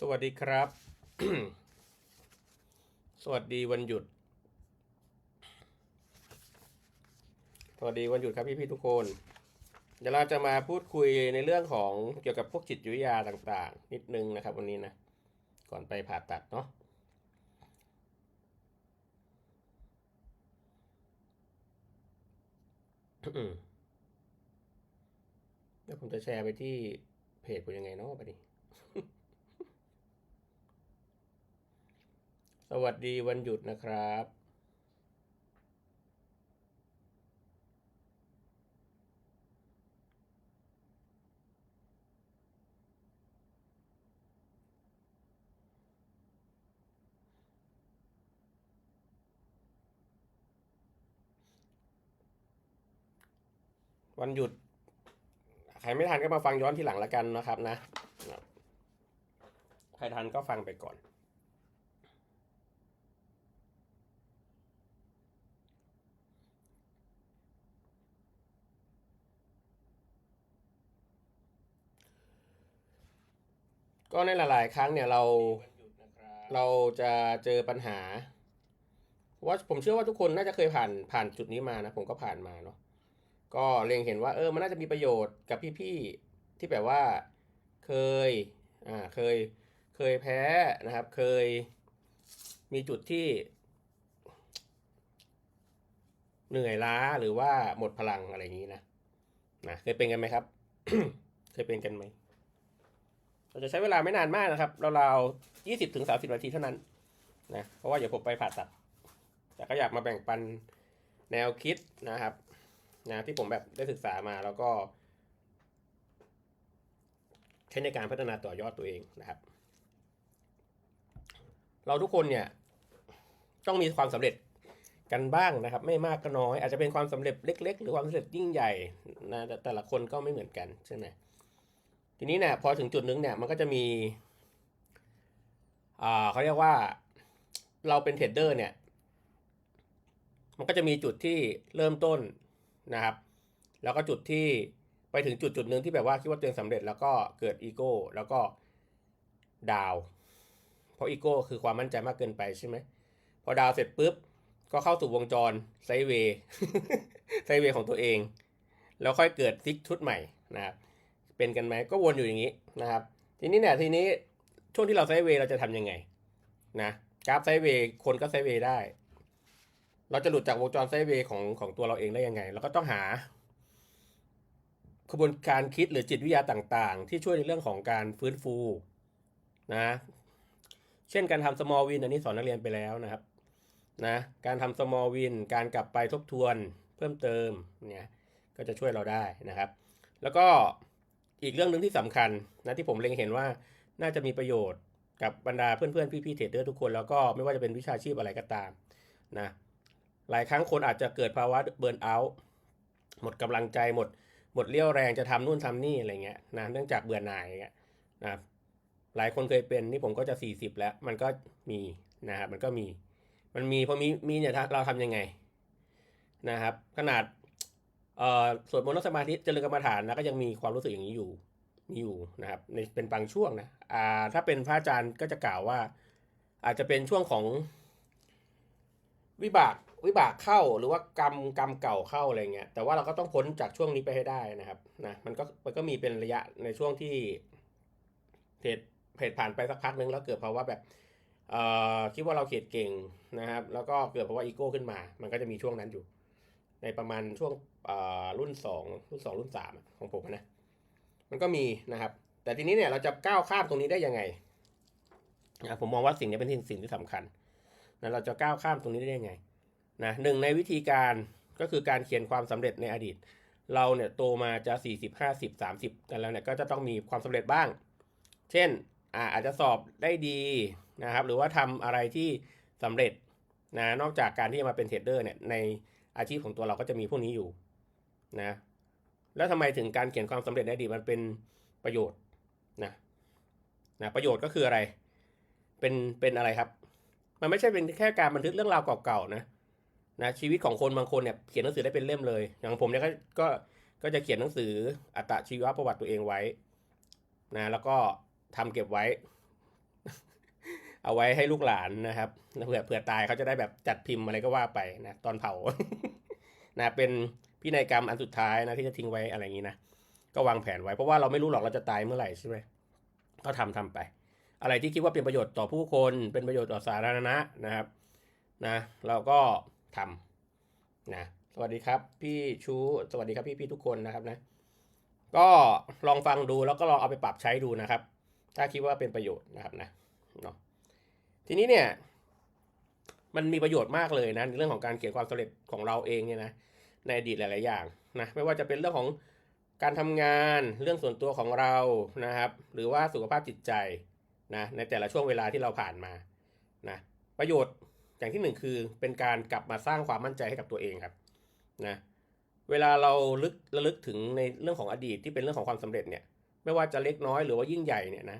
สวัสดีครับ สวัสดีวันหยุด สวัสดีวันหยุดครับพี่พี่ๆทุกคน เดี๋ยวเราจะมาพูดคุยในเรื่องของเกี่ยวกับพวกจิตวิทยาต่างๆ นิดนึงนะครับ วันนี้นะ ก่อนไปผ่าตัดเนาะ แล้วผมจะแชร์ไปที่เพจผมยังไงเนาะไปดิ สวัสดีวันหยุดนะครับวันหยุด ใครไม่ทันก็มาฟังย้อนทีหลังละกันนะครับนะ ใครทันก็ฟังไปก่อน ก็ในหลาย ๆ ครั้งเนี่ยเราเราจะเจอปัญหา ว่าผมเชื่อว่าทุกคนน่าจะเคยผ่านผ่านจุดนี้มานะ ผมก็ผ่านมาเนาะก็เล็งเห็นว่าเออมันน่าจะมีประโยชน์กับพี่ๆที่แบบว่าเคยอ่าเคยเคยแพ้นะครับ เคยมีจุดที่เหนื่อยล้าหรือว่าหมดพลังอะไรอย่างนี้นะนะเคยเป็นกันไหมครับ เคยเป็นกันไหม เราจะใช้เวลาไม่นานมากนะครับราวๆยี่สิบถึงสามสิบนาทีเท่านั้นนะเพราะว่าเดี๋ยวผมไปผ่าตัด แต่ก็อยากมาแบ่งปันแนวคิดนะครับนะที่ผมแบบได้ศึกษามาแล้วก็ ใช้ในการพัฒนาต่อยอดตัวเองนะครับ เราทุกคนเนี่ย ต้องมีความสำเร็จกันบ้างนะครับ ไม่มากก็น้อย อาจจะเป็นความสำเร็จเล็ก ๆ หรือความสำเร็จยิ่งใหญ่นะแต่แต่ละคนก็ไม่เหมือนกันใช่ไหม ทีนี้เนี่ยพอถึงจุดนึงเนี่ยมันก็จะมีอ่าเขาเรียกว่าเราเป็นเทรดเดอร์เนี่ย มันก็จะมีจุดที่เริ่มต้นนะครับ แล้วก็จุดที่ไปถึงจุดจุดหนึ่งที่แบบว่าคิดว่าตัวเองสำเร็จแล้วก็เกิดอีโก้แล้วก็ดาว เพราะอีโก้คือความมั่นใจมากเกินไปใช่ไหมพอดาวเสร็จปุ๊บก็เข้าสู่วงจรไซเวย์ไซเวย์ของตัวเอง แล้วค่อยเกิดซิกชุดใหม่นะครับ เป็นกันไหมก็วนอยู่อย่างนี้นะครับ ทีนี้เนี่ยทีนี้ช่วงที่เราไซด์เวย์เราจะทำยังไงนะกราฟไซด์เวย์คนก็ไซด์เวย์ได้ เราจะหลุดจากวงจรไซด์เวย์ของของตัวเราเองได้ยังไง เราก็ต้องหากระบวนการคิดหรือจิตวิทยาต่างๆ ที่ช่วยในเรื่องของการฟื้นฟูนะ เช่นการทำ small win อันนี้สอนนักเรียนไปแล้วนะครับนะการทำ small win การกลับไปทบทวนเพิ่มเติมเนี่ยก็จะช่วยเราได้นะครับ แล้วก็ อีกเรื่องหนึ่งที่สำคัญนะที่ผมเล็งเห็นว่าน่าจะมีประโยชน์กับบรรดาเพื่อนๆ พี่ๆเทรดเดอร์ทุกคนแล้วก็ไม่ว่าจะเป็นวิชาชีพอะไรก็ตามนะหลายครั้งคนอาจจะเกิดภาวะเบิร์นเอาท์หมดกำลังใจหมด หมดเรี่ยวแรงจะทำนู่นทำนี่อะไรเงี้ยนะเนื่องจากเบื่อหน่ายเงี้ยนะหลายคนเคยเป็นนี่ผมก็จะ 40 แล้ว มันก็มีนะครับมันก็มี มันมีพอมีมีเนี่ยเราทำยังไงนะครับ ขนาด เอ่อสวดมนต์นั่งสมาธิเจริญกรรมฐานนะก็ยังมีความรู้สึกอย่างนี้อยู่มีอยู่นะครับในเป็นบางช่วงนะอ่าถ้าเป็นพระอาจารย์ก็จะกล่าวว่า อาจจะเป็นช่วงของวิบากวิบากเข้าหรือว่ากรรมกรรมเก่าเข้าอะไรเงี้ยแต่ว่าเราก็ต้องพ้นจากช่วงนี้ไปให้ได้นะครับนะมันก็มันก็มีเป็นระยะในช่วงที่เทรดเพจผ่านไปสักพักนึงแล้วเกิดภาวะแบบเอ่อคิดว่าเราเขียดเก่งนะครับ แล้วก็เกิดภาวะอีโก้ขึ้นมา มันก็จะมีช่วงนั้นอยู่ ในประมาณช่วง รุ่นสองรุ่นสองรุ่นสามของผมนะ มันก็มีนะครับ แต่ทีนี้เนี่ยเราจะก้าวข้ามตรงนี้ได้ยังไงผมมองว่าสิ่งนี้เป็นสิ่งสิ่งที่สำคัญนะเราจะก้าวข้ามตรงนี้ได้ยังไงนะหนึ่งในวิธีการก็คือการเขียนความสำเร็จในอดีต เราเนี่ยโตมาจะ 40 50 30 กันแล้วเนี่ยก็จะต้องมีความสำเร็จบ้าง เช่นอาจจะสอบได้ดีนะครับ หรือว่าทำอะไรที่สำเร็จนะนอกจากการที่จะมาเป็นเทรดเดอร์เนี่ยในอาชีพของตัวเราก็จะมีพวกนี้อยู่ นะแล้วทำไมถึงการเขียนความสำเร็จในอดีตมันเป็นประโยชน์นะนะประโยชน์ก็คืออะไร เป็นเป็นอะไรครับ มันไม่ใช่เป็นแค่การบันทึกเรื่องราวเก่าๆนะนะชีวิตของคนบางคนเนี่ยเขียนหนังสือได้เป็นเล่มเลย อย่างผมเนี่ยก็ก็ก็จะเขียนหนังสืออัตชีวประวัติตัวเองไว้นะแล้วก็ทำเก็บไว้ เอาไว้ให้ลูกหลานนะครับเผื่อเผื่อตายเขาจะได้แบบจัดพิมพ์อะไรก็ว่าไปนะตอนเผานะเป็น พินัยกรรมอันสุดท้ายนะที่จะทิ้งไว้อะไรอย่างนี้นะก็วางแผนไว้เพราะว่าเราไม่รู้หรอกเราจะตายเมื่อไหร่ใช่ไหมก็ทำทำไป อะไรที่คิดว่าเป็นประโยชน์ต่อผู้คนเป็นประโยชน์ต่อสาธารณะนะครับนะเราก็ทำนะสวัสดีครับ พี่ชูสวัสดีครับพี่พี่ทุกคนนะครับนะก็ลองฟังดูแล้วก็ลองเอาไปปรับใช้ดูนะครับ ถ้าคิดว่าเป็นประโยชน์นะครับนะเนาะทีนี้เนี่ยมันมีประโยชน์มากเลยนะในเรื่องของการเขียนความสำเร็จของเราเองเนี่ยนะ ในอดีตหลาย ๆ อย่างนะไม่ว่าจะเป็นเรื่องของการทำงานเรื่องส่วนตัวของเรานะครับ หรือว่าสุขภาพจิตใจนะในแต่ละช่วงเวลาที่เราผ่านมานะประโยชน์อย่างที่หนึ่งคือเป็นการกลับมาสร้างความมั่นใจให้กับตัวเองครับนะเวลาเราลึกระลึกถึงในเรื่องของอดีตที่เป็นเรื่องของความสำเร็จเนี่ยไม่ว่าจะเล็กน้อยหรือว่ายิ่งใหญ่เนี่ยนะ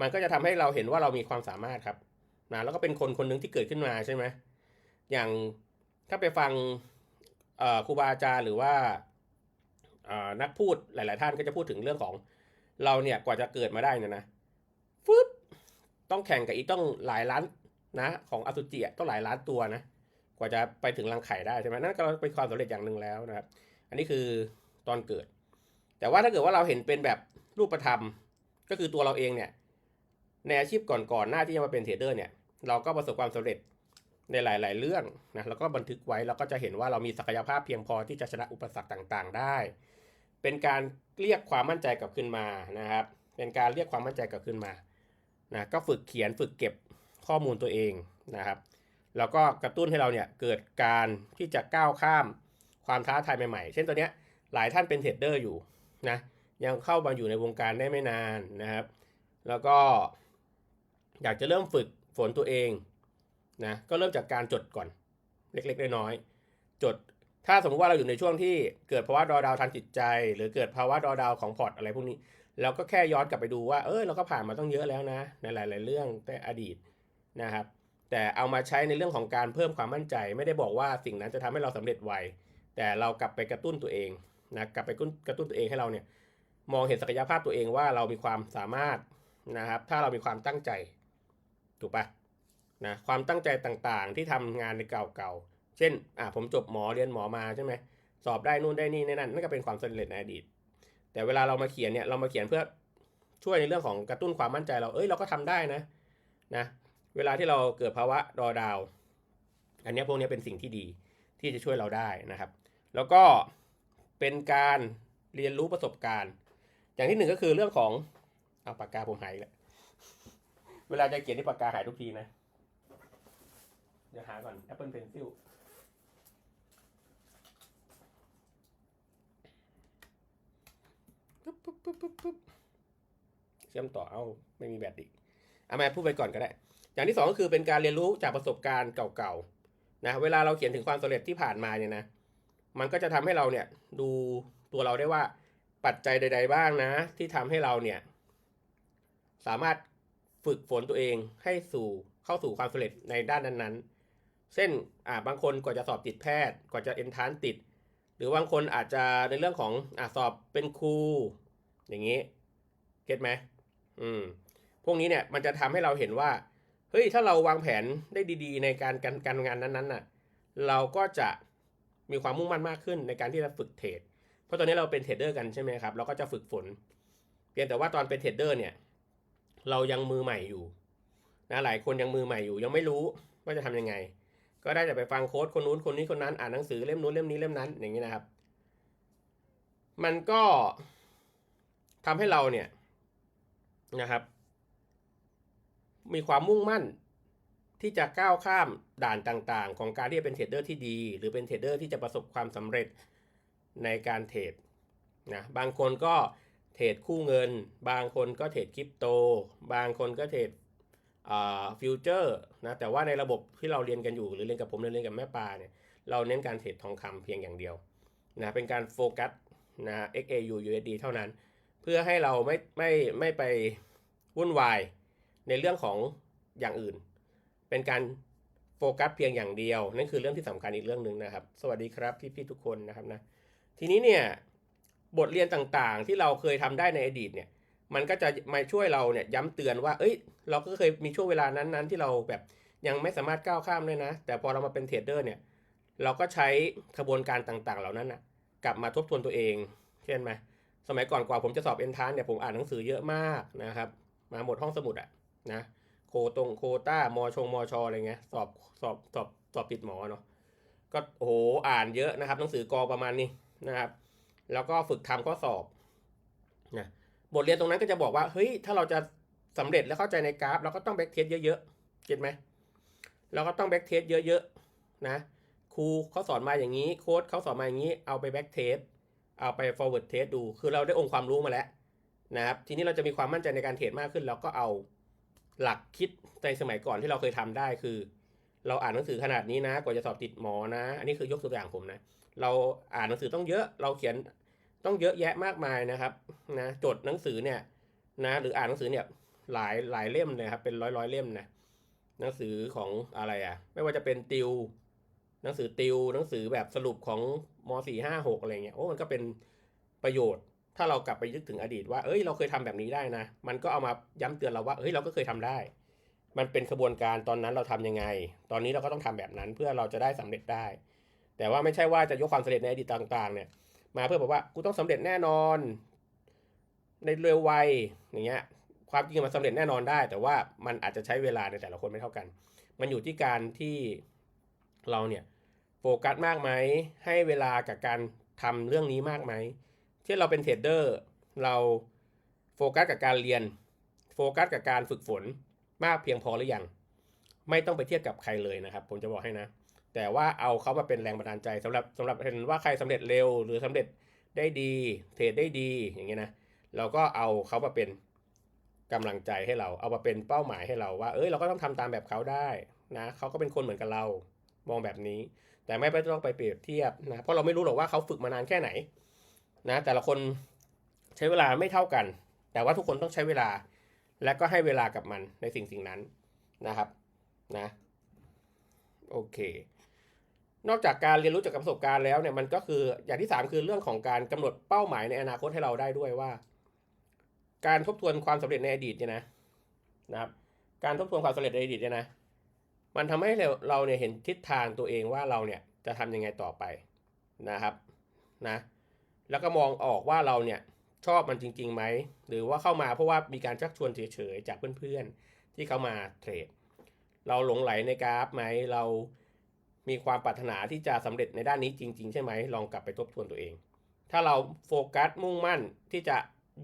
มันก็จะทำให้เราเห็นว่าเรามีความสามารถครับนะแล้วก็เป็นคนคนหนึ่งที่เกิดขึ้นมาใช่ไหมอย่างถ้าไปฟัง ครูบาอาจารย์หรือว่านักพูดหลาย ๆ ท่านก็จะพูดถึงเรื่องของเราเนี่ยกว่าจะเกิดมาได้เนี่ยนะฟึบต้องแข่งกับอีกต้องหลายล้านนะ ของอสุจิต้องหลายล้านตัวนะ กว่าจะไปถึงรังไข่ได้ใช่ไหมนั่นก็เป็นความสำเร็จอย่างหนึ่งแล้วนะครับ อันนี้คือตอนเกิด แต่ว่าถ้าเกิดว่าเราเห็นเป็นแบบรูปธรรม ก็คือตัวเราเองเนี่ยในอาชีพก่อนๆหน้าที่จะมาเป็นเทรดเดอร์เนี่ยเราก็ประสบความสำเร็จ ในหลาย ๆ เรื่องนะแล้วก็บันทึกไว้เราก็จะเห็นว่าเรามีศักยภาพเพียงพอที่จะชนะอุปสรรคต่างๆ ได้ เป็นการเรียกความมั่นใจกลับขึ้นมานะครับ เป็นการเรียกความมั่นใจกลับขึ้นมานะก็ฝึกเขียนฝึกเก็บข้อมูลตัวเองนะครับ แล้วก็กระตุ้นให้เราเนี่ยเกิดการที่จะก้าวข้ามความท้าทายใหม่ๆ เช่นตัวเนี้ยหลายท่านเป็นเทรดเดอร์อยู่นะยังเข้ามาอยู่ในวงการได้ไม่นานนะครับ แล้วก็อยากจะเริ่มฝึกฝนตัวเอง นะก็เริ่มจากการจดก่อนเล็กๆน้อยๆจดถ้าสมมติว่าเราอยู่ในช่วงที่เกิดภาวะดอดาวทางจิตใจ หรือเกิดภาวะดอดาวของพอร์ตอะไรพวกนี้เราก็แค่ย้อนกลับไปดูว่าเออเราก็ผ่านมาต้องเยอะแล้วนะ ในหลาย ๆ เรื่องแต่อดีตนะครับ แต่เอามาใช้ในเรื่องของการเพิ่มความมั่นใจ ไม่ได้บอกว่าสิ่งนั้นจะทำให้เราสำเร็จไวแต่เรากลับไปกระตุ้นตัวเองนะกลับไปกระตุ้นตัวเองให้เราเนี่ยมองเห็นศักยภาพตัวเองว่าเรามีความสามารถนะครับ ถ้าเรามีความตั้งใจถูกปะ นะความตั้งใจต่างๆ ที่ทำงานในเก่าๆ เช่นอ่าผมจบหมอเรียนหมอมาใช่ไหมสอบได้นู่นได้นี่นั่นนั่นก็เป็นความสำเร็จในอดีต แต่เวลาเรามาเขียนเนี่ยเรามาเขียนเพื่อช่วยในเรื่องของกระตุ้นความมั่นใจเราเอ้ยเราก็ทำได้นะนะเวลาที่เราเกิดภาวะดอดาว อันนี้พวกนี้เป็นสิ่งที่ดีที่จะช่วยเราได้นะครับ แล้วก็เป็นการเรียนรู้ประสบการณ์ อย่างที่หนึ่งก็คือเรื่องของเอาปากกาผมหายแล้วเวลาจะเขียนที่ปากกาหายทุกทีนะ เดี๋ยวหาก่อน Apple Pencil ปุ๊บปุ๊บปุ๊บปุ๊บปุ๊บเชื่อมต่อเอาไม่มีแบตอีกเอามาพูดไปก่อนก็ได้ อย่างที่สองก็คือเป็นการเรียนรู้จากประสบการณ์เก่าๆนะเวลาเราเขียนถึงความสำเร็จที่ผ่านมาเนี่ยนะมันก็จะทำให้เราเนี่ยดูตัวเราได้ว่าปัจจัยใด ๆ บ้างนะ ที่ทำให้เราเนี่ย สามารถฝึกฝนตัวเองให้สู่เข้าสู่ความสำเร็จในด้านนั้นๆ เช่นอ่าบางคนกว่าจะสอบติดแพทย์ กว่าจะเอนทานติด หรือบางคนอาจจะในเรื่องของอ่าสอบเป็นครู อย่างนี้ เก็ตไหมอืม พวกนี้เนี่ยมันจะทำให้เราเห็นว่า เฮ้ย ถ้าเราวางแผนได้ดี ๆ ในการการการงานนั้นๆน่ะ เราก็จะมีความมุ่งมั่นมากขึ้นในการที่จะฝึกเทรด เพราะตอนนี้เราเป็นเทรดเดอร์กันใช่ไหมครับ เราก็จะฝึกฝน เพียงแต่ว่าตอนเป็นเทรดเดอร์เนี่ย เรายังมือใหม่อยู่นะ หลายคนยังมือใหม่อยู่ ยังไม่รู้ว่าจะทำยังไง ก็ได้แต่ไปฟังโค้ดคนนู้นคนนี้คนนั้นอ่านหนังสือเล่มนู้นเล่มนี้เล่มนั้นอย่างนี้นะครับ มันก็ทำให้เราเนี่ยนะครับ มีความมุ่งมั่นที่จะก้าวข้ามด่านต่างๆ ของการที่จะเป็นเทรดเดอร์ที่ดี หรือเป็นเทรดเดอร์ที่จะประสบความสำเร็จในการเทรดนะบางคนก็เทรดคู่เงิน บางคนก็เทรดคริปโต บางคนก็เทรด ฟิวเจอร์นะแต่ว่าในระบบที่เราเรียนกันอยู่หรือเรียนกับผมหรือเรียนกับแม่ปลาเนี่ยเราเน้นการเทรดทองคำเพียงอย่างเดียวนะเป็นการโฟกัสนะ XAU USD เท่านั้น เพื่อให้เราไม่ไม่ไม่ไปวุ่นวายในเรื่องของอย่างอื่น เป็นการโฟกัสเพียงอย่างเดียว นั่นคือเรื่องที่สำคัญอีกเรื่องหนึ่งนะครับ สวัสดีครับพี่ๆทุกคนนะครับนะทีนี้เนี่ยบทเรียนต่างๆที่เราเคยทำได้ในอดีตเนี่ย มันก็จะมาช่วยเราเนี่ยย้ำเตือนว่า เอ้ย เราก็เคยมีช่วงเวลานั้นๆ ที่เราแบบยังไม่สามารถก้าวข้ามเลยนะ แต่พอเรามาเป็นเทรดเดอร์เนี่ย เราก็ใช้กระบวนการต่างๆ เหล่านั้นนะกลับมาทบทวนตัวเอง เช่นไหมสมัยก่อนกว่าผมจะสอบเอนทานเนี่ยผมอ่านหนังสือเยอะมากนะครับ มาหมดห้องสมุดอะนะโคตรงโคต้ามอชงมอชออะไรเงี้ยสอบสอบสอบสอบติดหมอเนาะก็โอ้โหอ่านเยอะนะครับ หนังสือกอประมาณนี้นะครับ แล้วก็ฝึกทำข้อสอบนะ บทเรียนตรงนั้นก็จะบอกว่าเฮ้ยถ้าเราจะสำเร็จและเข้าใจในกราฟ เราก็ต้องแบ็กเทสเยอะๆเก็ตไหมเราก็ต้องแบ็กเทสเยอะๆนะครูเขาสอนมาอย่างนี้โค้ดเขาสอนมาอย่างนี้เอาไปแบ็กเทสเอาไป forward test ดู คือเราได้องค์ความรู้มาแล้วนะครับ ทีนี้เราจะมีความมั่นใจในการเทรดมากขึ้น เราก็เอาหลักคิดในสมัยก่อนที่เราเคยทำได้คือ เราอ่านหนังสือขนาดนี้นะ กว่าจะสอบติดหมอนะ อันนี้คือยกตัวอย่างผมนะ เราอ่านหนังสือต้องเยอะ เราเขียน ต้องเยอะแยะมากมายนะครับนะจดหนังสือเนี่ยนะหรืออ่านหนังสือเนี่ยหลายหลายเล่มเลยครับเป็นร้อยร้อยเล่มนะหนังสือของอะไรอะ่ะ ไม่ว่าจะเป็นติว หนังสือติว หนังสือแบบสรุปของมสี่ห้าหกอะไรเงี้ยโอ้มันก็เป็นประโยชน์ ถ้าเรากลับไปยึกถึงอดีตว่าเอ้ยเราเคยทำแบบนี้ได้นะ มันก็เอามาย้ำเตือนเราว่าเอ้ยเราก็เคยทำได้ มันเป็นกระบวนการตอนนั้นเราทำยังไง ตอนนี้เราก็ต้องทำแบบนั้นเพื่อเราจะได้สำเร็จได้ แต่ว่าไม่ใช่ว่าจะยกความสำเร็จในอดีตต่าง ๆ เนี่ย มาเพื่อบอกว่ากูต้องสำเร็จแน่นอน ในเร็ววัยอย่างเงี้ยความจริงมันสำเร็จแน่นอนได้ แต่ว่ามันอาจจะใช้เวลาในแต่ละคนไม่เท่ากัน มันอยู่ที่การที่เราเนี่ยโฟกัสมากไหมให้เวลากับการทำเรื่องนี้มากไหมเช่นเราเป็นเทรดเดอร์เราโฟกัสกับการเรียน โฟกัสกับการฝึกฝนมากเพียงพอหรือยังไม่ต้องไปเทียบกับใครเลยนะครับ ผมจะบอกให้นะ แต่ว่าเอาเขามาเป็นแรงบันดาลใจสำหรับสำหรับเห็นว่าใครสำเร็จเร็วหรือสำเร็จได้ดีเทรดได้ดีอย่างเงี้ยนะเราก็เอาเขามาเป็นกำลังใจให้เรา เอามาเป็นเป้าหมายให้เราว่า เอ้ยเราก็ต้องทำตามแบบเขาได้นะเขาก็เป็นคนเหมือนกับเรามองแบบนี้ แต่ไม่ต้องไปเปรียบเทียบนะเพราะเราไม่รู้หรอกว่าเขาฝึกมานานแค่ไหนนะแต่ละคนใช้เวลาไม่เท่ากัน แต่ว่าทุกคนต้องใช้เวลา และก็ให้เวลากับมันในสิ่งสิ่งนั้นนะครับนะโอเค นอกจากการเรียนรู้จากประสบการณ์แล้วเนี่ยมันก็คืออย่างที่ 3 คือเรื่องของการกำหนดเป้าหมายในอนาคตให้เราได้ด้วยว่า การทบทวนความสำเร็จในอดีตเนี่ยนะนะครับ การทบทวนความสำเร็จในอดีตเนี่ยนะมันทำให้เราเนี่ยเห็นทิศทางตัวเองว่าเราเนี่ยจะทำยังไงต่อไปนะครับนะแล้วก็มองออกว่าเราเนี่ยชอบมันจริงๆไหมหรือว่าเข้ามาเพราะว่ามีการชักชวนเฉยๆจากเพื่อนๆที่เข้ามาเทรดเราหลงไหลในกราฟไหมเรา มีความปรารถนาที่จะสำเร็จในด้านนี้จริง ๆ ใช่ไหมลองกลับไปทบทวนตัวเอง ถ้าเราโฟกัสมุ่งมั่นที่จะ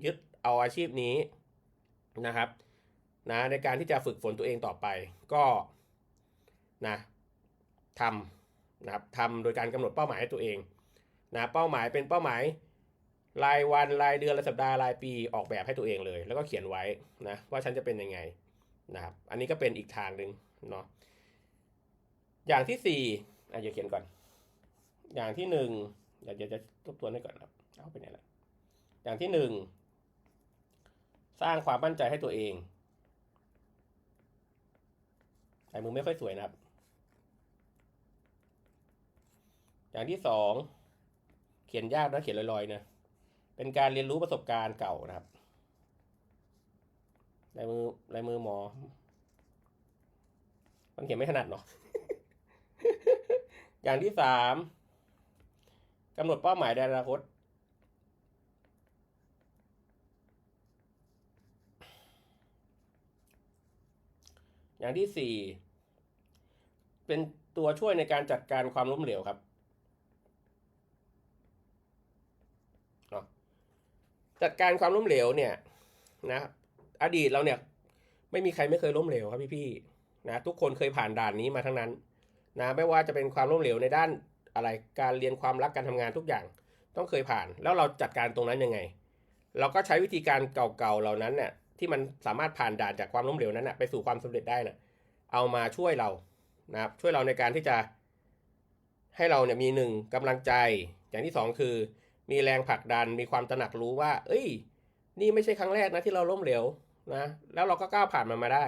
ยึดเอาอาชีพนี้นะครับนะในการที่จะฝึกฝนตัวเองต่อไปก็นะทำนะครับทำโดยการกำหนดเป้าหมายให้ตัวเองนะเป้าหมายเป็นเป้าหมายรายวันรายเดือนรายสัปดาห์รายปีออกแบบให้ตัวเองเลย แล้วก็เขียนไว้นะว่าฉันจะเป็นยังไงนะครับอันนี้ก็เป็นอีกทางหนึ่งเนาะ อย่างที่สี่อะเดี๋ยวเขียนก่อน อย่างที่หนึ่งเดี๋ยวจะทบทวนให้ก่อนครับ เอาไปไหนละอย่างที่หนึ่งสร้างความมั่นใจให้ตัวเองลายมือไม่ค่อยสวยนะครับ อย่างที่สองเขียนยากนะเขียนลอยๆนะเป็นการเรียนรู้ประสบการณ์เก่านะครับลายมือลายมือหมอ มันเขียนไม่ถนัดเนาะ อย่างที่สามกำหนดเป้าหมายในอนาคต อย่างที่สี่เป็นตัวช่วยในการจัดการความล้มเหลวครับจัดการความล้มเหลวเนี่ยนะอดีตเราเนี่ย ไม่มีใครไม่เคยล้มเหลวครับพี่ๆนะทุกคนเคยผ่านด่านนี้มาทั้งนั้น นะไม่ว่าจะเป็นความล้มเหลวในด้านอะไรการเรียนความรักการทำงานทุกอย่างต้องเคยผ่าน แล้วเราจัดการตรงนั้นยังไง เราก็ใช้วิธีการเก่าๆเหล่านั้นเนี่ยที่มันสามารถผ่านด่านจากความล้มเหลวนั้นนะไปสู่ความสำเร็จได้นะเอามาช่วยเรานะครับช่วยเราในการที่จะ ให้เราเนี่ยมีหนึ่งกำลังใจ อย่างที่สองคือ มีแรงผลักดันมีความตระหนักรู้ว่า เอ้ย นี่ไม่ใช่ครั้งแรกนะที่เราล้มเหลวนะแล้วเราก็ก้าวผ่านมันมาได้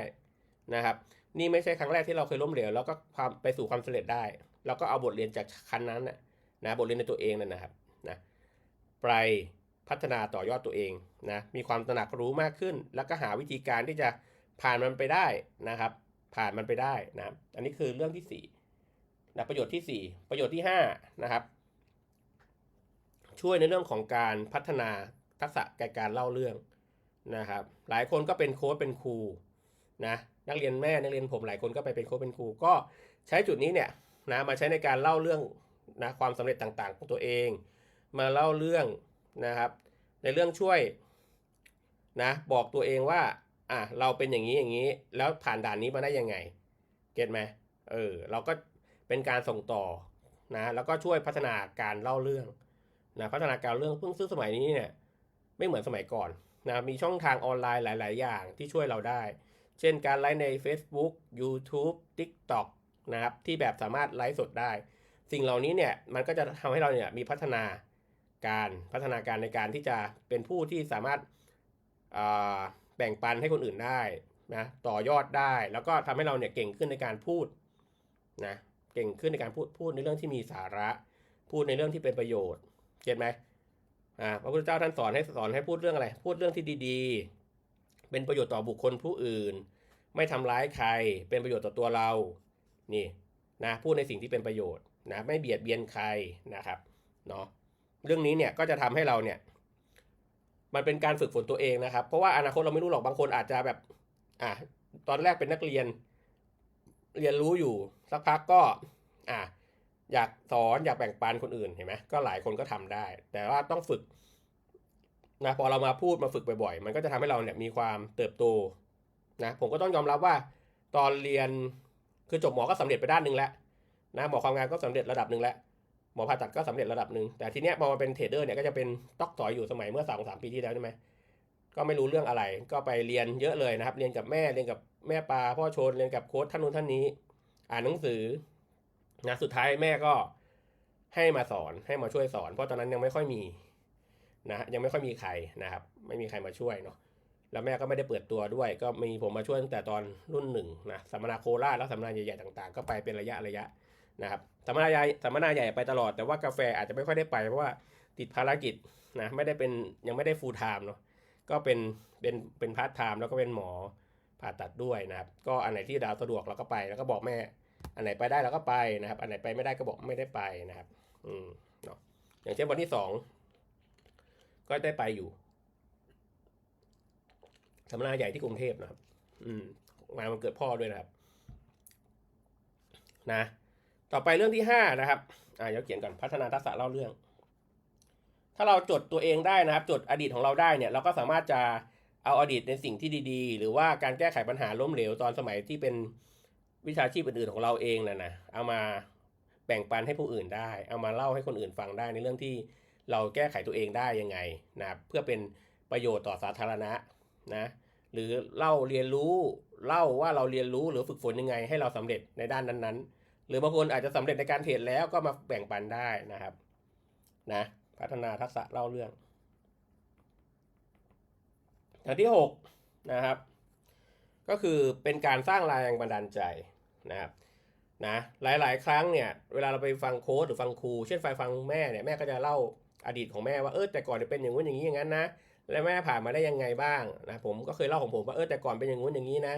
นะครับ นี่ไม่ใช่ครั้งแรกที่เราเคยล้มเหลวแล้วก็ความไปสู่ความสำเร็จได้เราก็เอาบทเรียนจากครั้งนั้นนะนะบทเรียนในตัวเองนั่นนะครับนะไปพัฒนาต่อยอดตัวเองนะมีความตระหนักรู้มากขึ้น แล้วก็หาวิธีการที่จะผ่านมันไปได้นะครับ ผ่านมันไปได้นะอันนี้คือเรื่องที่สี่นะประโยชน์ที่สี่ประโยชน์ที่ห้านะครับ ช่วยในเรื่องของการพัฒนาทักษะการเล่าเรื่องนะครับ หลายคนก็เป็นโค้ชเป็นครูนะ นักเรียนแม่นักเรียนผมหลายคนก็ไปเป็นโค้ชเป็นครู ก็ใช้จุดนี้เนี่ยนะมาใช้ในการเล่าเรื่องนะความสำเร็จต่างๆ ของตัวเอง มาเล่าเรื่องนะครับ ในเรื่องช่วยนะบอกตัวเองว่าอะเราเป็นอย่างนี้อย่างนี้ แล้วผ่านด่านนี้มาได้ยังไงเก็ตไหมเออเราก็เป็นการส่งต่อนะแล้วก็ช่วยพัฒนาการเล่าเรื่องนะพัฒนาการเรื่องเพิ่งซึ่งสมัยนี้เนี่ยไม่เหมือนสมัยก่อนนะมีช่องทางออนไลน์หลาย ๆ อย่างที่ช่วยเราได้ เช่นการไลฟ์ใน Facebook YouTube TikTok นะครับที่แบบสามารถไลฟ์สดได้ สิ่งเหล่านี้เนี่ยมันก็จะทำให้เราเนี่ยมีพัฒนาการพัฒนาการในการที่จะเป็นผู้ที่สามารถแบ่งปันให้คนอื่นได้นะต่อยอดได้ แล้วก็ทำให้เราเนี่ยเก่งขึ้นในการพูดนะเก่งขึ้นในการพูดพูดในเรื่องที่มีสาระ พูดในเรื่องที่เป็นประโยชน์เก็ตไหมอ่าพระพุทธเจ้าท่านสอนให้สอนให้พูดเรื่องอะไร พูดเรื่องที่ดี เป็นประโยชน์ต่อบุคคลผู้อื่น ไม่ทำร้ายใคร เป็นประโยชน์ต่อตัวเรา นี่นะพูดในสิ่งที่เป็นประโยชน์นะไม่เบียดเบียนใครนะครับเนาะเรื่องนี้เนี่ยก็จะทำให้เราเนี่ย มันเป็นการฝึกฝนตัวเองนะครับ เพราะว่าอนาคตเราไม่รู้หรอกบางคนอาจจะแบบ อะตอนแรกเป็นนักเรียน เรียนรู้อยู่สักพักก็อะอยากสอนอยากแบ่งปันคนอื่นเห็นไหมก็หลายคนก็ทำได้ แต่ว่าต้องฝึก นะพอเรามาพูดมาฝึกบ่อยๆ มันก็จะทำให้เราเนี่ยมีความเติบโตนะผมก็ต้องยอมรับว่า ตอนเรียนคือจบหมอก็สำเร็จไปด้านหนึ่งแล้วนะหมอความงานก็สำเร็จระดับหนึ่งแล้วหมอผ่าตัดก็สำเร็จระดับหนึ่งแต่ทีเนี้ยพอมาเป็นเทรดเดอร์เนี่ยก็จะเป็นต๊อกต่อยอยู่สมัยเมื่อสองสามปีที่แล้วใช่ไหมก็ไม่รู้เรื่องอะไร ก็ไปเรียนเยอะเลยนะครับ เรียนกับแม่เรียนกับแม่ปลาพ่อชนเรียนกับโค้ชท่านนู้นท่านนี้ อ่านหนังสือนะสุดท้ายแม่ก็ให้มาสอนให้มาช่วยสอน เพราะตอนนั้นยังไม่ค่อยมี นะยังไม่ค่อยมีใครนะครับ ไม่มีใครมาช่วยเนาะแล้วแม่ก็ไม่ได้เปิดตัวด้วย ก็มีผมมาช่วยตั้งแต่ตอนรุ่นหนึ่งนะสัมมนาโคราชแล้วสัมมนาใหญ่ๆต่างๆ ก็ไปเป็นระยะระยะนะครับสัมมนาใหญ่สัมมนาใหญ่ไปตลอดแต่ว่ากาแฟอาจจะไม่ค่อยได้ไปเพราะว่าติดภารกิจนะไม่ได้เป็นยังไม่ได้ฟูลไทม์เนาะก็เป็นเป็นเป็นพาร์ทไทม์แล้วก็เป็นหมอผ่าตัดด้วยนะครับ ก็อันไหนที่ดาวสะดวกเราก็ไปแล้วก็บอกแม่ อันไหนไปได้เราก็ไปนะครับ อันไหนไปไม่ได้ก็บอกไม่ได้ไปนะครับ อืมเนาะอย่างเช่นวันที่สอง ก็ได้ไปอยู่สัมมนาใหญ่ที่กรุงเทพนะครับ อืมงานวันเกิดพ่อด้วยนะครับ นะ ต่อไปเรื่องที่ห้านะครับ อ่าเดี๋ยวเขียนก่อนพัฒนาทักษะเล่าเรื่อง ถ้าเราจดตัวเองได้นะครับ จดอดีตของเราได้เนี่ย เราก็สามารถจะเอาอดีตในสิ่งที่ดีๆ หรือว่าการแก้ไขปัญหาล้มเหลวตอนสมัยที่เป็นวิชาชีพอื่นๆของเราเองนะนะเอามาแบ่งปันให้ผู้อื่นได้ เอามาเล่าให้คนอื่นฟังได้ในเรื่องที่ เราแก้ไขตัวเองได้ยังไงนะครับเพื่อเป็นประโยชน์ต่อสาธารณะนะหรือเล่าเรียนรู้เล่าว่าเราเรียนรู้หรือฝึกฝนยังไง ให้เราสำเร็จในด้านนั้นๆ หรือบางคนอาจจะสำเร็จในการเทรดแล้วก็มาแบ่งปันได้นะครับนะพัฒนาทักษะเล่าเรื่องอย่างที่หกนะครับ ก็คือเป็นการสร้างแรงบันดาลใจนะครับนะหลายๆ ครั้งเนี่ยเวลาเราไปฟังโค้ดหรือฟังครู เช่นไฟฟังแม่เนี่ยแม่ก็จะเล่า อดีตของแม่ว่าเออแต่ก่อนเป็นอย่างนู้นอย่างนี้อย่างนั้นนะแล้วแม่ผ่านมาได้ยังไงบ้างนะผมก็เคยเล่าของผมว่าเออแต่ก่อนเป็นอย่างงู้นอย่างนี้นะ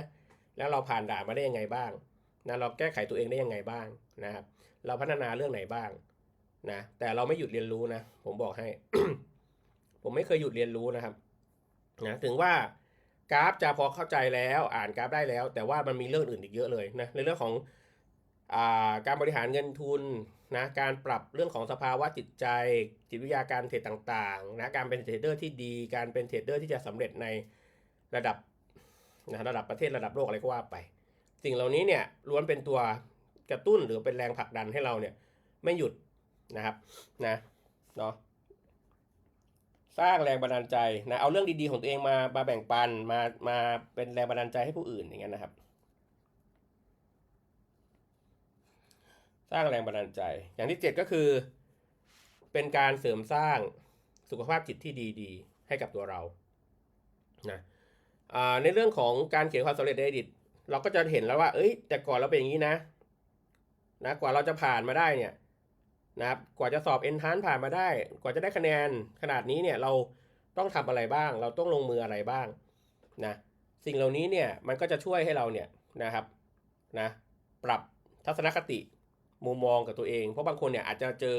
แล้วเราผ่านด่านมาได้ยังไงบ้างนะเราแก้ไขตัวเองได้ยังไงบ้างนะครับ เราพัฒนาเรื่องไหนบ้างนะแต่เราไม่หยุดเรียนรู้นะ ผมบอกให้ ผมไม่เคยหยุดเรียนรู้นะครับนะถึงว่ากราฟจะพอเข้าใจแล้ว อ่านกราฟได้แล้ว แต่ว่ามันมีเรื่องอื่นอีกเยอะเลยนะในเรื่องของ การบริหารเงินทุนนะการปรับเรื่องของสภาวะจิตใจ จิตวิทยาการเทรดต่างๆนะการเป็นเทรดเดอร์ที่ดี การเป็นเทรดเดอร์ที่จะสำเร็จในระดับนะระดับประเทศระดับโลกอะไรก็ว่าไป สิ่งเหล่านี้เนี่ยล้วนเป็นตัวกระตุ้นหรือเป็นแรงผลักดันให้เราเนี่ยไม่หยุดนะครับนะเนาะสร้างแรงบันดาลใจนะเอาเรื่องดีๆของตัวเองมามาแบ่งปันมามาเป็นแรงบันดาลใจให้ผู้อื่นอย่างเงี้ยนะครับ สร้างแรงบันดาลใจ อย่างที่เจ็ดก็คือ เป็นการเสริมสร้างสุขภาพจิตที่ดีๆ ให้กับตัวเรานะในเรื่องของการเขียนความสำเร็จในอดีตเราก็จะเห็นแล้วว่า เอ้ย แต่ก่อนเราเป็นอย่างนี้นะ นะ กว่าเราจะผ่านมาได้เนี่ยนะครับ กว่าจะสอบเอนทานผ่านมาได้ กว่าจะได้คะแนนขนาดนี้เนี่ย เราต้องทำอะไรบ้าง เราต้องลงมืออะไรบ้าง นะ สิ่งเหล่านี้เนี่ย มันก็จะช่วยให้เราเนี่ยนะครับ นะ ปรับทัศนคติ มุมมองกับตัวเอง เพราะบางคนเนี่ยอาจจะเจอ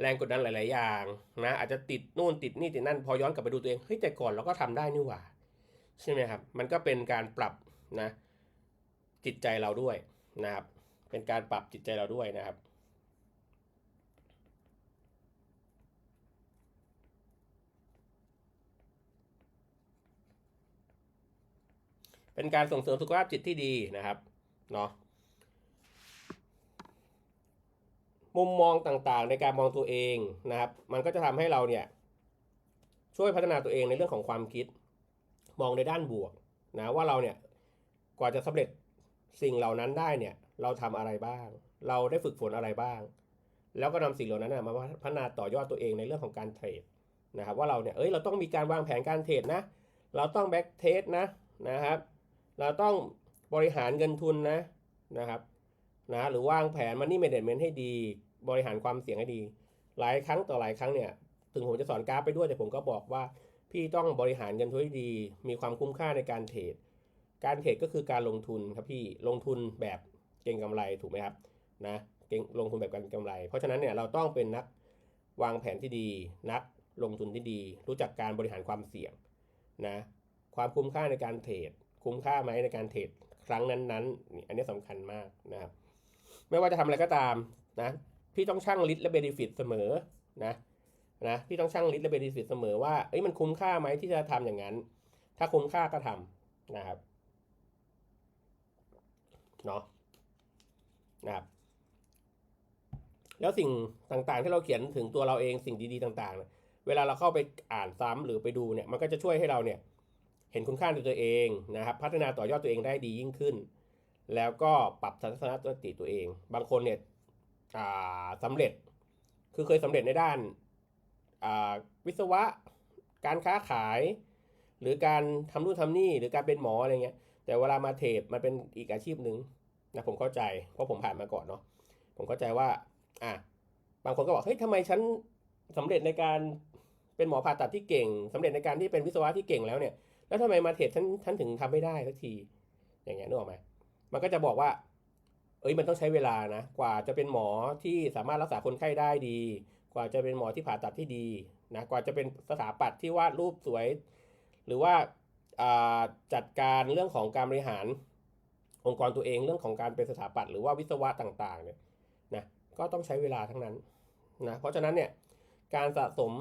แรงกดดันหลาย ๆ อย่างนะอาจจะติดนู่นติดนี่ติดนั่นพอย้อนกลับไปดูตัวเองเฮ้ยแต่ก่อนเราก็ทำได้นี่หว่าใช่ไหมครับ มันก็เป็นการปรับนะจิตใจเราด้วยนะครับ เป็นการปรับจิตใจเราด้วยนะครับเป็นการส่งเสริมสุขภาพจิตที่ดีนะครับเนาะ มุมมองต่างๆ ในการมองตัวเองนะครับ มันก็จะทำให้เราเนี่ยช่วยพัฒนาตัวเองในเรื่องของความคิด มองในด้านบวกนะว่าเราเนี่ยกว่าจะสำเร็จสิ่งเหล่านั้นได้เนี่ยเราทำอะไรบ้าง เราได้ฝึกฝนอะไรบ้าง แล้วก็นำสิ่งเหล่านั้นมาพัฒนาต่อยอดตัวเองในเรื่องของการเทรดนะครับว่าเราเนี่ยเอ้ยเราต้องมีการวางแผนการเทรดนะ เราต้องแบ็กเทสนะนะครับ เราต้องบริหารเงินทุนนะนะครับนะหรือวางแผนมันนี่เมเนจเมนต์ให้ดี บริหารความเสี่ยงให้ดี หลายครั้งต่อหลายครั้งเนี่ยถึงผมจะสอนกราฟไปด้วยแต่ผมก็บอกว่า พี่ต้องบริหารเงินทุนให้ดี มีความคุ้มค่าในการเทรดการเทรดก็คือการลงทุนครับพี่ลงทุนแบบเก่งกำไรถูกไหมครับนะเก่งลงทุนแบบการกำไร เพราะฉะนั้นเนี่ยเราต้องเป็นนักวางแผนที่ดี นักลงทุนที่ดี รู้จักการบริหารความเสี่ยงนะความคุ้มค่าในการเทรดคุ้มค่าไหมในการเทรดครั้งนั้นๆนี่อันนี้สำคัญมากนะครับไม่ว่าจะทำอะไรก็ตามนะ พี่ต้องชั่งลิตและเบนฟิตเสมอนะนะพี่ต้องชั่งลิตรและเบนฟิตเสมอว่าเอ้ยมันคุ้มค่าไหมที่จะทำอย่างนั้น ถ้าคุ้มค่าก็ทำนะครับเนาะนะครับแล้วสิ่งต่างๆ ที่เราเขียนถึงตัวเราเองสิ่งดี ๆ ต่างๆ เวลาเราเข้าไปอ่านซ้ำหรือไปดูเนี่ยมันก็จะช่วยให้เราเนี่ยเห็นคุณค่าในตัวเองนะครับ พัฒนาต่อยอดตัวเองได้ดียิ่งขึ้น แล้วก็ปรับทัศนคติตัวเอง บางคนเนี่ย สำเร็จ คือเคยสำเร็จในด้านวิศวะ การค้าขาย หรือการทำนู่นทำนี่ หรือการเป็นหมออะไรเงี้ย แต่เวลามาเทรดมันเป็นอีกอาชีพหนึ่งนะผมเข้าใจ เพราะผมผ่านมาก่อนเนาะ ผมเข้าใจว่า อะ บางคนก็บอก เฮ้ยทำไมฉันสำเร็จในการเป็นหมอผ่าตัดที่เก่งสำเร็จในการที่เป็นวิศวะที่เก่งแล้วเนี่ย แล้วทำไมมาเทรดฉันฉันถึงทำไม่ได้สักที อย่างเงี้ยนึกออกไหมมันก็จะบอกว่า อ้ยมันต้องใช้เวลานะกว่าจะเป็นหมอที่สามารถรักษาคนไข้ได้ดี กว่าจะเป็นหมอที่ผ่าตัดที่ดีนะกว่าจะเป็นสถาปัตย์ที่วาดรูปสวย หรือว่าจัดการเรื่องของการบริหารองค์กรตัวเองเรื่องของการเป็นสถาปัตย์หรือว่าวิศวะต่างๆเนี่ยนะก็ต้องใช้เวลาทั้งนั้นนะเพราะฉะนั้นเนี่ยการสะสม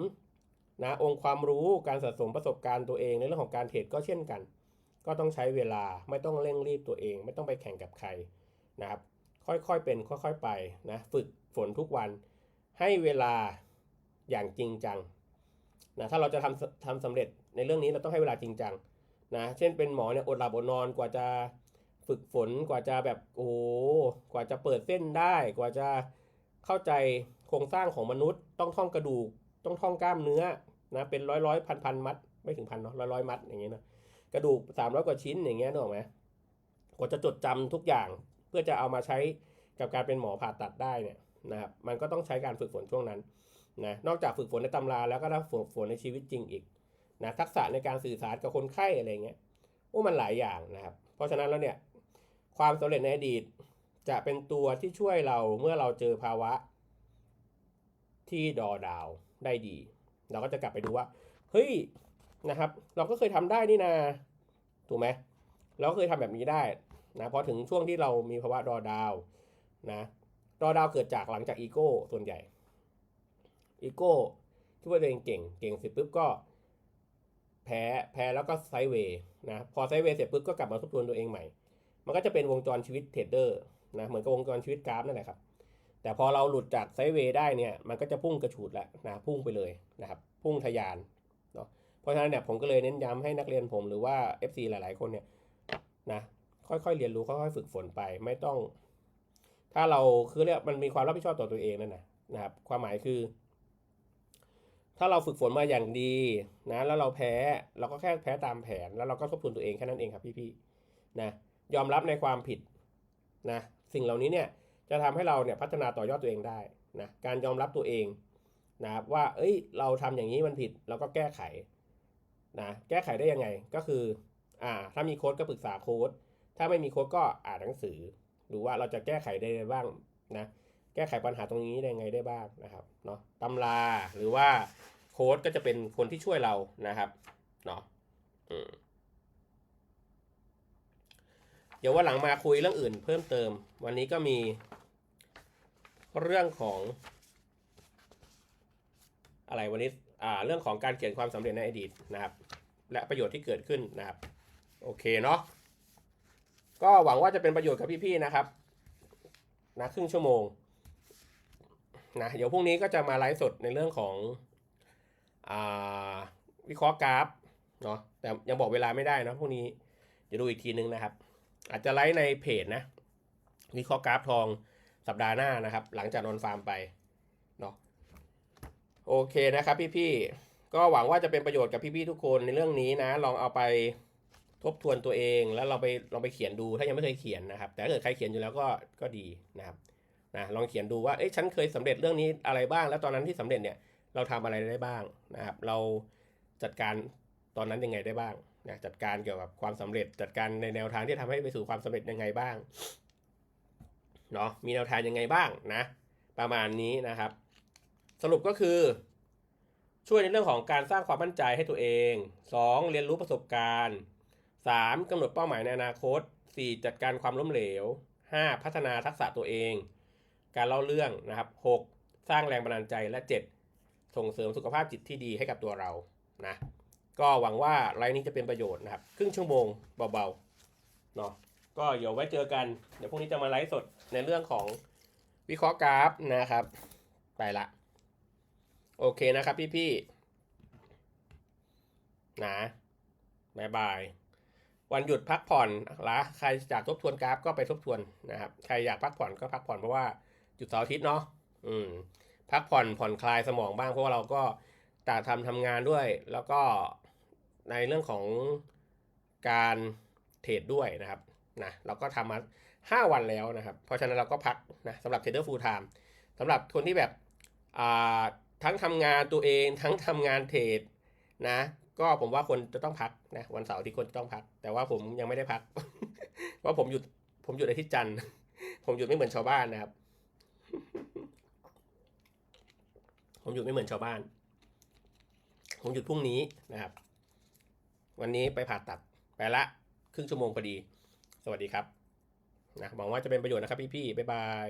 นะองค์ความรู้การสะสมประสบการณ์ตัวเองในเรื่องของการเทรดก็เช่นกัน ก็ต้องใช้เวลาไม่ต้องเร่งรีบตัวเอง ไม่ต้องไปแข่งกับใครนะครับ ค่อยๆเป็นค่อยๆไปนะฝึกฝนทุกวันให้เวลาอย่างจริงจังนะถ้าเราจะทำทำสำเร็จในเรื่องนี้เราต้องให้เวลาจริงจังนะเช่นเป็นหมอเนี่ยอดหลับอดนอนกว่าจะฝึกฝนกว่าจะแบบโอ้กว่าจะเปิดเส้นได้ กว่าจะเข้าใจโครงสร้างของมนุษย์ ต้องท่องกระดูก ต้องท่องกล้ามเนื้อนะเป็นร้อยร้อยพันพันมัด ไม่ถึงพันเนาะร้อยร้อยมัดอย่างเงี้ยนะกระดูกสามร้อยกว่าชิ้นอย่างเงี้ยนึกออกไหมกว่าจะจดจำทุกอย่าง เพื่อจะเอามาใช้กับการเป็นหมอผ่าตัดได้เนี่ยนะครับมันก็ต้องใช้การฝึกฝนช่วงนั้นนะนอกจากฝึกฝนในตำราแล้วก็ต้องฝึกฝนในชีวิตจริงอีกนะทักษะในการสื่อสารกับคนไข้อะไรเงี้ยโอ้มันหลายอย่างนะครับ เพราะฉะนั้นแล้วเนี่ยความสำเร็จในอดีตจะเป็นตัวที่ช่วยเราเมื่อเราเจอภาวะ ที่ดอดาวได้ดี เราก็จะกลับไปดูว่าเฮ้ยนะครับ เราก็เคยทำได้นี่นาถูกไหมเราก็เคยทำแบบนี้ได้ นะพอถึงช่วงที่เรามีภาวะดอดาวนะดอดาวเกิดจากหลังจากอีโก้ส่วนใหญ่อีโก้คิดว่าตัวเองเก่ง เก่งเสร็จปุ๊บก็แพ้แพ้แล้วก็ไซเวย์นะพอไซเวย์เสร็จปุ๊บก็กลับมาทบทวนตัวเองใหม่ มันก็จะเป็นวงจรชีวิตเทรดเดอร์นะเหมือนกับวงจรชีวิตกราฟนั่นแหละครับแต่พอเราหลุดจากไซเวย์ได้เนี่ยมันก็จะพุ่งกระฉูดแล้วนะพุ่งไปเลยนะครับพุ่งทะยานเนาะเพราะฉะนั้นเนี่ยผมก็เลยเน้นย้ำให้นักเรียนผมหรือว่า FC หลาย ๆ คนเนี่ยนะ ค่อยๆเรียนรู้ค่อยๆฝึกฝนไปไม่ต้อง ถ้าเราคือเรียกมันมีความรับผิดชอบต่อตัวเองนั่นนะนะครับ ความหมายคือ ถ้าเราฝึกฝนมาอย่างดีนะแล้วเราแพ้เราก็แค่แพ้ตามแผน แล้วเราก็ทบทวนตัวเองแค่นั้นเองครับพี่ๆนะยอมรับในความผิดนะสิ่งเหล่านี้เนี่ยจะทำให้เราเนี่ยพัฒนาต่อยอดตัวเองได้นะการยอมรับตัวเองนะว่า เอ้ย เราทำอย่างนี้มันผิด เราก็แก้ไขนะแก้ไขได้ยังไงก็คืออ่าถ้ามีโค้ดก็ปรึกษาโค้ด ถ้าไม่มีโค้ดก็อ่านหนังสือ ดูว่าเราจะแก้ไขได้บ้างนะ แก้ไขปัญหาตรงนี้ได้ไงได้บ้างนะครับเนาะตำราหรือว่าโค้ดก็จะเป็นคนที่ช่วยเรานะครับเนาะอืมเดี๋ยววันหลังมาคุยเรื่องอื่นเพิ่มเติม วันนี้ก็มีเรื่องของอะไรวันนี้อ่าเรื่องของการเขียนความสำเร็จในอดีตนะครับ และประโยชน์ที่เกิดขึ้นนะครับ โอเคเนาะ ก็หวังว่าจะเป็นประโยชน์กับพี่ๆนะครับนะครึ่งชั่วโมงนะเดี๋ยวพรุ่งนี้ก็จะมาไลฟ์สดในเรื่องของอ่าวิเคราะห์กราฟเนาะแต่ยังบอกเวลาไม่ได้นะพรุ่งนี้เดี๋ยวดูอีกทีนึงนะครับ อาจจะไลฟ์ในเพจนะวิเคราะห์กราฟทองสัปดาห์หน้านะครับ หลังจากนอนฟาร์มไปเนาะโอเคนะครับพี่ๆก็หวังว่าจะเป็นประโยชน์กับพี่ๆทุกคนในเรื่องนี้นะ ลองเอาไป ทบทวนตัวเองแล้วเราไปลองไปเขียนดูถ้ายังไม่เคยเขียนนะครับ แต่ถ้าเกิดใครเขียนอยู่แล้วก็ก็ดีนะครับนะลองเขียนดูว่าเอ๊ะฉันเคยสำเร็จเรื่องนี้อะไรบ้าง แล้วตอนนั้นที่สำเร็จเนี่ยเราทำอะไรได้บ้างนะครับ เราจัดการตอนนั้นยังไงได้บ้างนะจัดการเกี่ยวกับความสำเร็จ จัดการในแนวทางที่ทำให้ไปสู่ความสำเร็จยังไงบ้างเนาะมีแนวทางยังไงบ้างนะ ประมาณนี้นะครับ สรุปก็คือ ช่วยในเรื่องของการสร้างความมั่นใจให้ตัวเอง 2. เรียนรู้ประสบการณ์ 3. กำหนดเป้าหมายในอนาคต 4. จัดการความล้มเหลว 5. พัฒนาทักษะตัวเอง การเล่าเรื่องนะครับ 6. สร้างแรงบันดาลใจและ 7. ส่งเสริมสุขภาพจิตที่ดีให้กับตัวเรานะก็หวังว่าไลฟ์นี้จะเป็นประโยชน์นะครับ ครึ่งชั่วโมงเบาๆเนาะก็เดี๋ยวไว้เจอกัน เดี๋ยวพรุ่งนี้จะมาไลฟ์สดในเรื่องของวิเคราะห์กราฟนะครับ ไปละ โอเคนะครับพี่ๆนะบายบาย วันหยุดพักผ่อนละใครอยากทบทวนกราฟก็ไปทบทวนนะครับ ใครอยากพักผ่อนก็พักผ่อนเพราะว่าหยุดเสาร์อาทิตย์เนาะอืมพักผ่อนผ่อนคลายสมองบ้างเพราะว่าเราก็ต่างทำทำงานด้วย แล้วก็ในเรื่องของการเทรดด้วยนะครับนะเราก็ทำมา 5 วันแล้วนะครับ เพราะฉะนั้นเราก็พักนะสำหรับเทรดเดอร์ฟูลไทม์สำหรับคนที่แบบอ่าทั้งทำงานตัวเองทั้งทำงานเทรดนะ ก็ผมว่าคนจะต้องพักนะวันเสาร์ที่คนจะต้องพัก แต่ว่าผมยังไม่ได้พัก เพราะผมหยุดผมหยุดอาทิตย์จันทร์ผมหยุดไม่เหมือนชาวบ้านนะครับ ผมหยุดไม่เหมือนชาวบ้าน ผมหยุดพรุ่งนี้นะครับ วันนี้ไปผ่าตัดไปละครึ่งชั่วโมงพอดี สวัสดีครับนะหวังว่าจะเป็นประโยชน์นะครับพี่ๆบ๊ายบาย